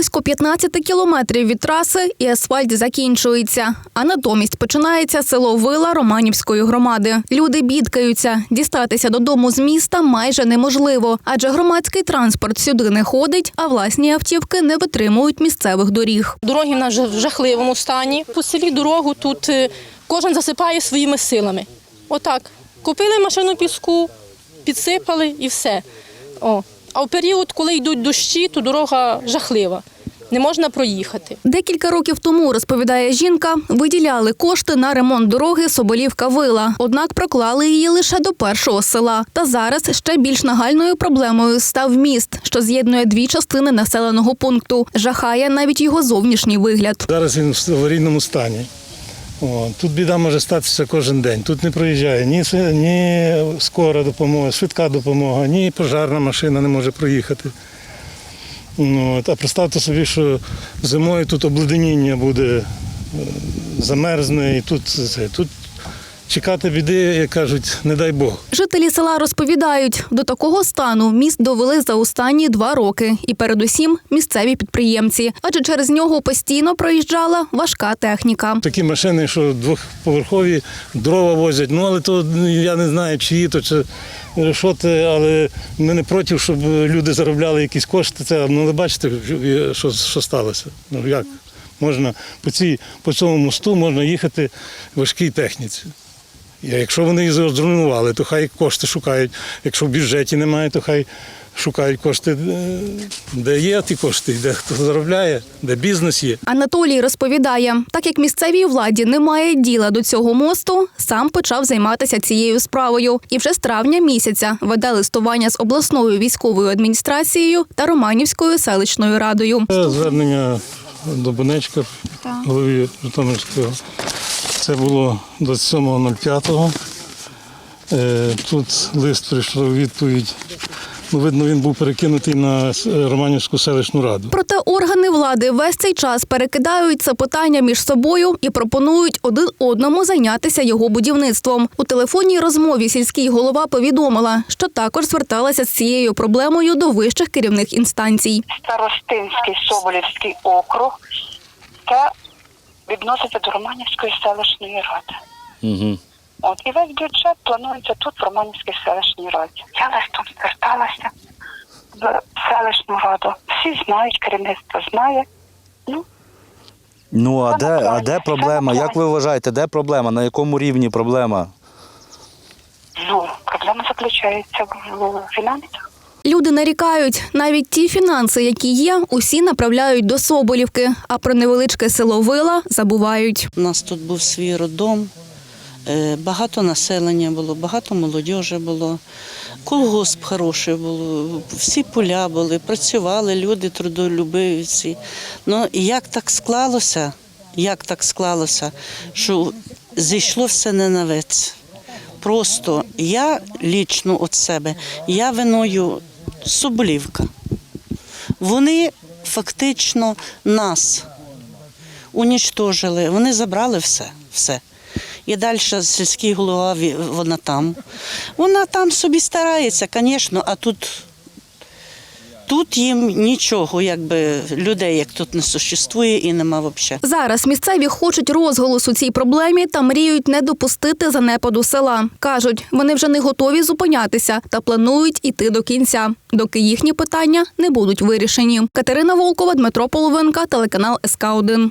близько 15 кілометрів від траси і асфальт закінчується. А натомість починається село Вила Романівської громади. Люди бідкаються. Дістатися додому з міста майже неможливо, адже громадський транспорт сюди не ходить, а власні автівки не витримують місцевих доріг. Дороги в нас в жахливому стані. По селі дорогу тут е, кожен засипає своїми силами. Отак. Купили машину піску, підсипали і все. О. А в період, коли йдуть дощі, то дорога жахлива. Не можна проїхати. Декілька років тому, розповідає жінка, виділяли кошти на ремонт дороги Соболівка-Вила. Однак проклали її лише до першого села. Та зараз ще більш нагальною проблемою став міст, що з'єднує дві частини населеного пункту. Жахає навіть його зовнішній вигляд. Зараз він в аварійному стані. Тут біда може статися кожен день. Тут не проїжджає ні, ні скора допомога, швидка допомога, ні пожарна машина не може проїхати. Ну, от, а представте собі, що зимою тут обледеніння буде, е, замерзне, і тут, це, тут чекати біди, як кажуть, не дай Бог. Жителі села розповідають, до такого стану міст довели за останні два роки, і передусім місцеві підприємці, адже через нього постійно проїжджала важка техніка. Такі машини, що двохповерхові дрова возять. Ну але то я не знаю, чиї то чи решоти, але ми не проти, щоб люди заробляли якісь кошти. Це ну ви бачите, що, що сталося. Ну як можна по цій по цьому мосту можна їхати в важкій техніці. Якщо вони її зруйнували, то хай кошти шукають. Якщо в бюджеті немає, то хай шукають кошти, е, де є ті кошти, де хто заробляє, де бізнес є. Анатолій розповідає, так як місцевій владі немає діла до цього мосту, сам почав займатися цією справою і вже з травня місяця веде листування з обласною військовою адміністрацією та Романівською селищною радою. Звернення до Бонечка, голові Житомирського. Це було 27.05. Е, Тут лист прийшов відповідь. Ну, видно, він був перекинутий на Романівську селищну раду. Проте органи влади весь цей час перекидають це питання між собою і пропонують один одному зайнятися його будівництвом. У телефонній розмові сільський голова повідомила, що також зверталася з цією проблемою до вищих керівних інстанцій. Старостинський Соболівський округ та відноситься до Романівської селищної ради. Угу. От і весь бюджет планується тут в Романівській селищній раді. Я листом зверталася в селищну раду. Всі знають, керівництво знає. Ну, Ну а де, а де проблема? Як ви вважаєте, де проблема? На якому рівні проблема? ну проблема заключається в, в фінансах. Люди нарікають, навіть ті фінанси, які є, усі направляють до Соболівки, а про невеличке село Вила забувають. У нас тут був свій роддом, е, багато населення було, багато молодіжі було, колгосп хороший було, всі поля були, працювали люди трудолюбиві всі. Ну і як так склалося, як так склалося, що зійшло все не на вець. Просто я лічно від себе, я виною Соболівка. Вони фактично нас унічтожили, вони забрали все. все. І далі сільський голова, вона там. Вона там собі старається, звісно, а тут, тут їм нічого, якби людей, як тут не существує і нема взагалі. Зараз місцеві хочуть розголосу цій проблемі та мріють не допустити занепаду села. кажуть, вони вже не готові зупинятися та планують іти до кінця, доки їхні питання не будуть вирішені. Катерина Волкова, Дмитро Половинка, телеканал СК 1